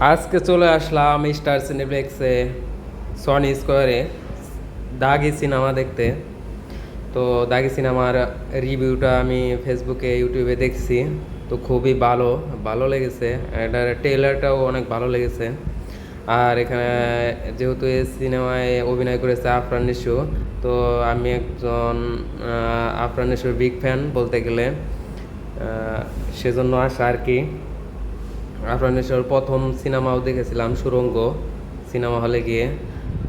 আজকে চলে আসলাম star সিনেপ্লেক্সে Sony স্কোয়ারে দাগি সিনেমা দেখতে। তো দাগি সিনেমার রিভিউটা আমি ফেসবুকে ইউটিউবে দেখছি। তো খুবই ভালো ভালো লেগেছে। এটার ট্রেলারটাও অনেক ভালো লেগেছে। আর এখানে যেহেতু এই সিনেমায় অভিনয় করেছে আফরান নিশু, তো আমি একজন আফরান নিশুর বিগ ফ্যান বলতে গেলে। সেজন্য আসা আর কি। আফরানেশ্বর প্রথম সিনেমাও দেখেছিলাম, সুরঙ্গ সিনেমা হলে গিয়ে।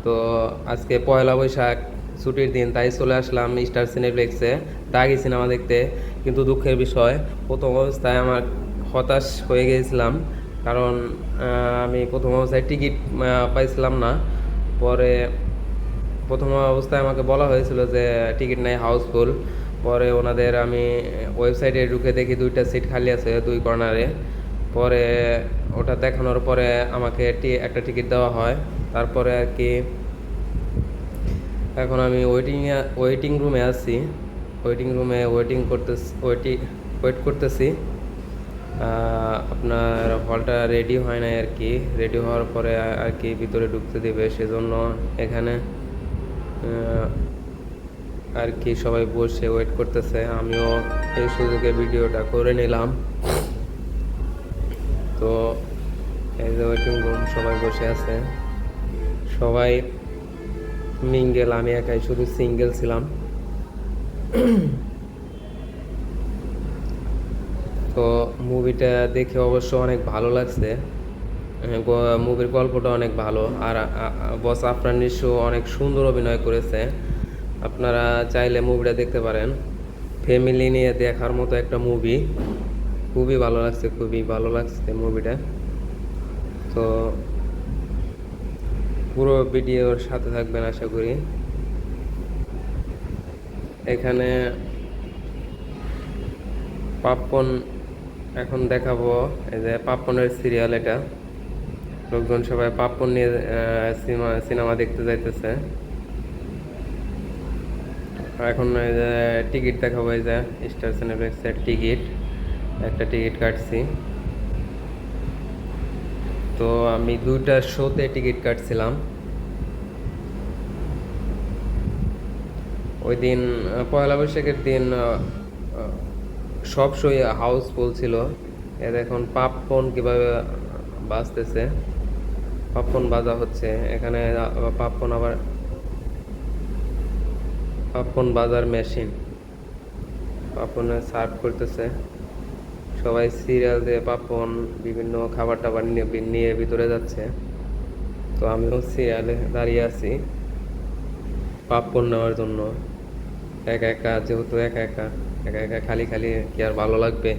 তো আজকে পয়লা বৈশাখ, ছুটির দিন, তাই চলে আসলাম স্টার সিনেপ্লেক্সে, দাগি সিনেমা দেখতে। কিন্তু দুঃখের বিষয়, প্রথম অবস্থায় আমার হতাশ হয়ে গিয়েছিলাম। কারণ আমি প্রথম অবস্থায় টিকিট পাইছিলাম না। পরে প্রথম অবস্থায় আমাকে বলা হয়েছিল যে, টিকিট নাই, হাউসফুল। পরে ওনাদের আমি ওয়েবসাইটে ঢুকে দেখি দুইটা সিট খালি আছে, দুই কর্নারে। পরে ওটা দেখানোর পরে আমাকে একটা টিকিট দেওয়া হয়। তারপরে আর কি এখন আমি ওয়েটিং ওয়েটিং রুমে আছি। ওয়েটিং রুমে ওয়েটিং করতে ওয়েটি ওয়েট করতেছি। আপনার হলটা রেডি হয় নাই আর কি। রেডি হওয়ার পরে আর কি ভিতরে ঢুকতে দেবে সেজন্য এখানে আর কি সবাই বসে ওয়েট করতেছে। আমিও এই সুযোগে ভিডিওটা করে নিলাম। তো এই যে ওয়েটিং রুম সবাই বসে আছে। সবাই মিঙ্গেল, আমি একাই শুধু সিঙ্গেল ছিলাম। তো মুভিটা দেখে অবশ্য অনেক ভালো লাগছে। মুভির গল্পটা অনেক ভালো। আর বস আফরান নিশো অনেক সুন্দর অভিনয় করেছে। আপনারা চাইলে মুভিটা দেখতে পারেন। ফ্যামিলি নিয়ে দেখার মতো একটা মুভি। খুবই ভালো লাগছে, খুবই ভালো লাগছে মুভিটা তো পুরো ভিডিওর সাথে থাকবেন আশা করি। এখানে পাপ্পন এখন দেখাবো, এই যে পাপ্পনের সিরিয়াল এটা। লোকজন সবাই পাপ্পন নিয়ে সিনেমা সিনেমা দেখতে যাইতেছে। এখন এই যে টিকিট দেখাবো, এই যে স্টার সিনেপ্লেক্সের টিকিট। একটা টিকিট কাটছি। তো আমি দুইটা শোতে টিকিট কাটছিলাম। ওই দিন পয়লা বৈশাখের দিন সব শোই হাউসফুল ছিল। এর এখন পাপন কীভাবে বাজতেছে? পাপন বাজা হচ্ছে। এখানে পাপন আবার পাপন বাজার মেশিন পাপনে সার্ভ করতেছে। সবাই সিরিয়াল দিয়ে পাপন বিভিন্ন খাবার টাবার নিয়ে নিয়ে ভিতরে যাচ্ছে। তো আমিও সিরিয়ালে দাঁড়িয়ে আছি পাপন নেওয়ার জন্য। একা একা, যেহেতু একা একা একা একা খালি খালি কি আর ভালো লাগবে?